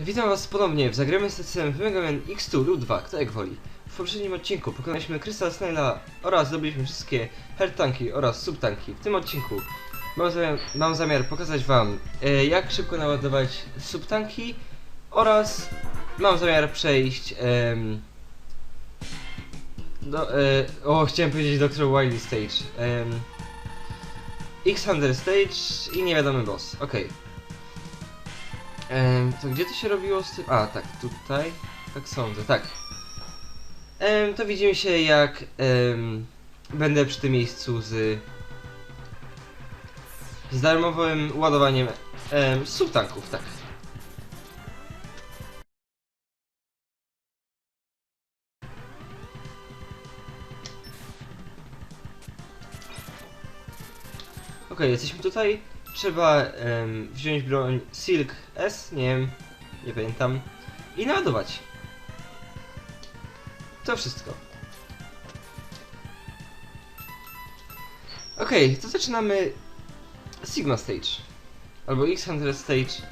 Witam was ponownie w Zagramy z systemem Mega Man X2 lub 2, kto jak woli. W poprzednim odcinku pokonaliśmy Crystal Snaila oraz zdobyliśmy wszystkie hard tanki oraz subtanki. W tym odcinku mam zamiar, mam zamiar pokazać wam e, jak szybko naładować subtanki oraz mam zamiar przejść em, do, e, o chciałem powiedzieć Dr. Wily Stage em, X-Hunter Stage i niewiadomy boss, okej Em, to gdzie to się robiło z tym? A, tak, tutaj. Tak sądzę, tak. Em, to widzimy się jak em, będę przy tym miejscu z z darmowym ładowaniem em, subtanków, tak. Okej, jesteśmy tutaj. Trzeba wziąć broń Silk S, nie wiem, nie pamiętam, i naładować. To wszystko. Okej, to zaczynamy Sigma Stage. Albo X Hunter Stage.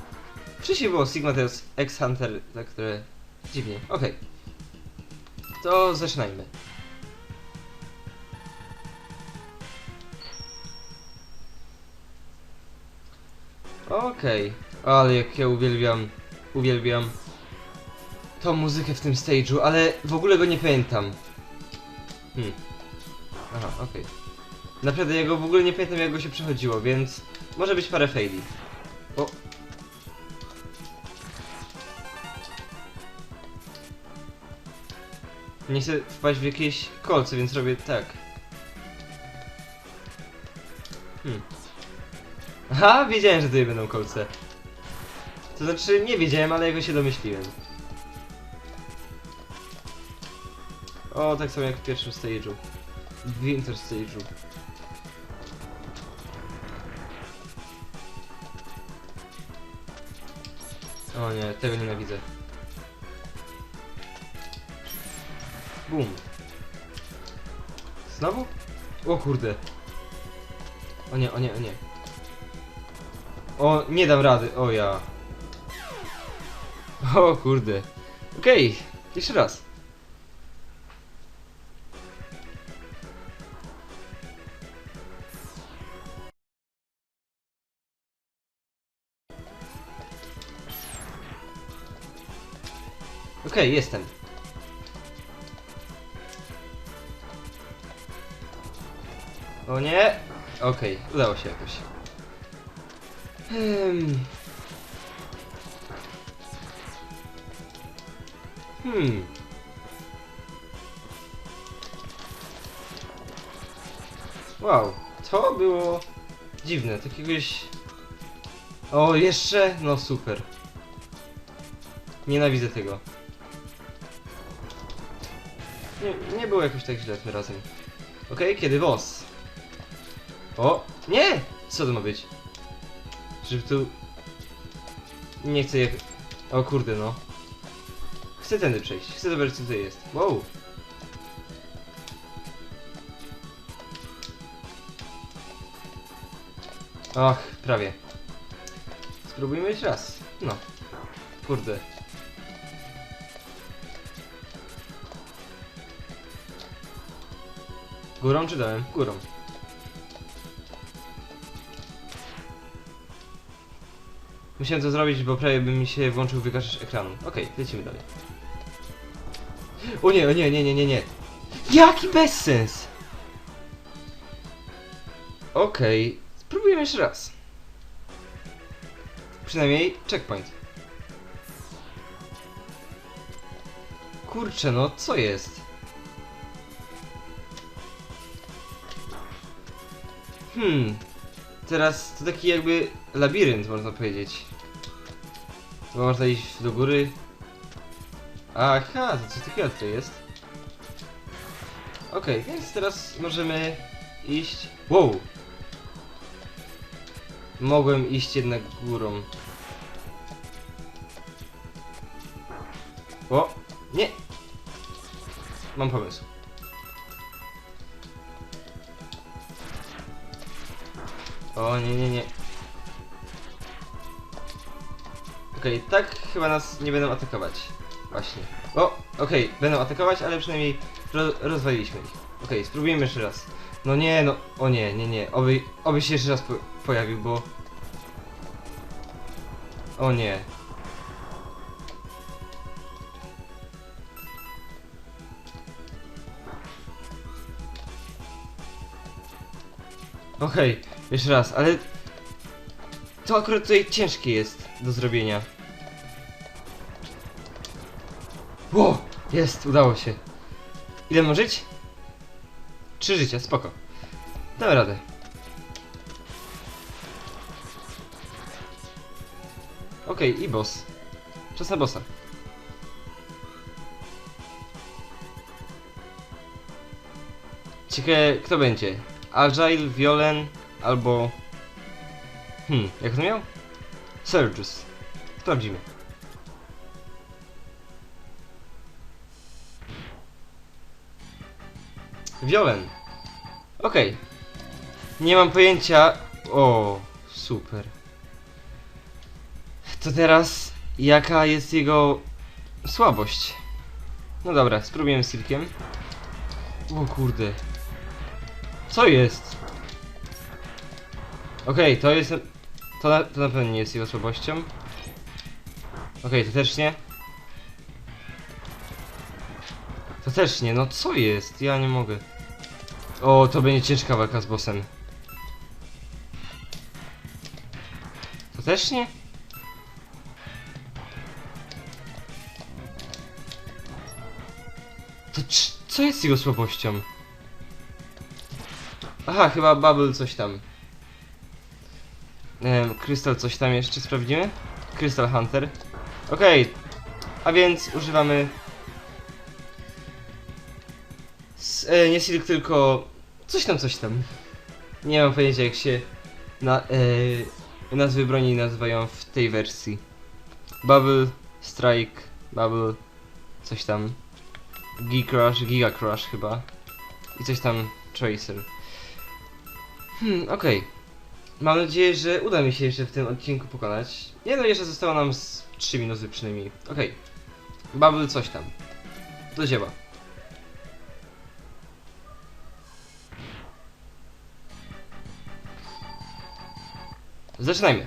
Wcześniej było Sigma, teraz X Hunter, tak które dziwnie. Okej. To zaczynajmy. Okej, ale jak ja uwielbiam, uwielbiam tą muzykę w tym stage'u, ale w ogóle go nie pamiętam. Hmm. Aha, okej. Naprawdę ja go w ogóle nie pamiętam jak go się przechodziło, więc może być parę faili. O. Nie chcę wpaść w jakieś kolce, więc robię tak. Hmm. Aha, wiedziałem, że tutaj będą kolce. To znaczy, nie wiedziałem, ale jakoś się domyśliłem. O, tak samo jak w pierwszym stage'u. W Winter stage'u. O nie, tego nienawidzę. Bum. Znowu? O kurde. O nie, o nie, o nie. O, nie dam rady, o ja. O kurde. Okej, jeszcze raz. Okej, jestem. O nie. Okej, udało się jakoś. Hmm. Hmm. Wow, to było dziwne, takiegoś... O, jeszcze? No super. Nienawidzę tego. Nie, nie było jakoś tak źle tym razem. Okej, kiedy boss? O, nie! Co to ma być? Żeby tu... Nie chcę jak... O kurde no. Chcę tędy przejść. Chcę zobaczyć co tutaj jest. Wow. Och, prawie. Spróbujmy jeszcze raz. No. Kurde. Górą czy dołem? Górą. Musiałem to zrobić, bo prawie by mi się włączył wygaszacz ekranu. Okej, lecimy dalej. O nie, o nie, nie, nie, nie, nie. Jaki bezsens! Okej, spróbujemy jeszcze raz. Przynajmniej checkpoint. Kurczę, no co jest? Hmm. Teraz to taki jakby labirynt, można powiedzieć. Bo można iść do góry. Aha, to co takiego tutaj jest? Okej, więc teraz możemy iść... Wow! Mogłem iść jednak górą. O! Nie! Mam pomysł. O nie, nie, nie. Okej, tak chyba nas nie będą atakować. Właśnie. O, okej, będą atakować, ale przynajmniej ro rozwaliliśmy ich. Okej, spróbujemy jeszcze raz. No nie, no, o nie, nie, nie. Oby, oby się jeszcze raz po pojawił, bo... O nie. Okej, jeszcze raz, ale... To akurat tutaj ciężkie jest do zrobienia. Ło! Jest, udało się. Ile ma żyć? Trzy życia, spoko. Damy radę. Okej, i boss. Czas na bossa. Ciekawe, kto będzie? Agile, Violen albo... Hmm, jak to miał? Sergius. Sprawdzimy. Violen. Okej. Nie mam pojęcia... O, super. To teraz, jaka jest jego słabość? No dobra, spróbujemy z Silkiem. O kurde. Co jest? Okej, to jest... To na, to na pewno nie jest jego słabością. Okej, to też nie. To też nie, no co jest? Ja nie mogę. O, to będzie ciężka walka z bossem. To też nie? To co jest jego słabością? Aha, chyba Bubble coś tam. Krystal coś tam jeszcze sprawdzimy? Crystal Hunter. Okej, a więc używamy... S e, nie Silk, tylko... Coś tam, coś tam. Nie mam pojęcia jak się na, e, nazwy broni nazywają w tej wersji. Bubble, Strike, Bubble, coś tam. G-Crush, Giga Crush chyba. I coś tam Tracer. Hmm, okej. Mam nadzieję, że uda mi się jeszcze w tym odcinku pokonać. Nie no, jeszcze zostało nam z 3 minuty przynajmniej. Okej. Bubble coś tam. Do dzieła. Zaczynajmy.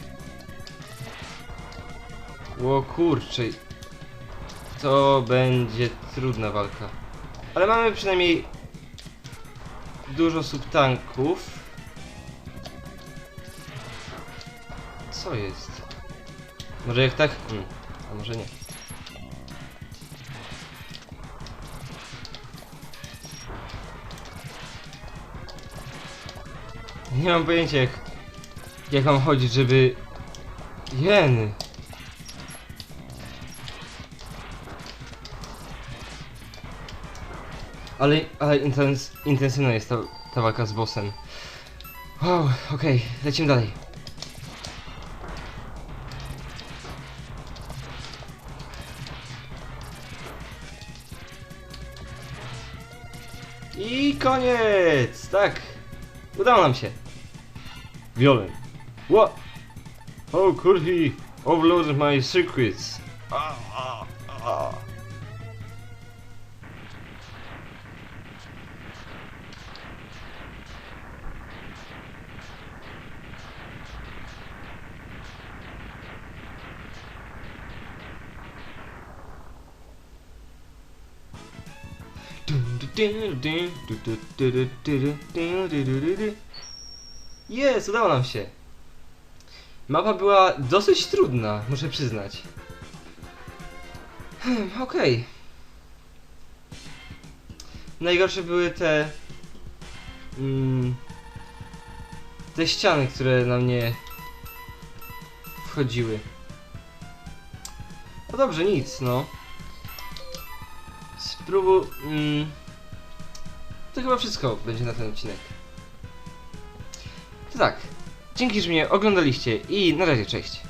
O kurczę. To będzie trudna walka. Ale mamy przynajmniej dużo subtanków. Co jest? Może jak tak? Hmm. A może nie. Nie mam pojęcia jak... Jak mam chodzić, żeby... Jeny. Ale, ale intens, intensywna jest ta, ta walka z bossem. Wow, okej, lecimy dalej. I koniec! Tak! Udało nam się. Violen. What? How could he overload my secrets? Jest, udało nam się. Mapa była dosyć trudna, muszę przyznać. Hmm, okej. Najgorsze były te... Mm, te ściany, które na mnie wchodziły. No dobrze, nic, no. Spróbuj... Mm, to chyba wszystko będzie na ten odcinek. To tak. Dzięki, że mnie oglądaliście i na razie, cześć.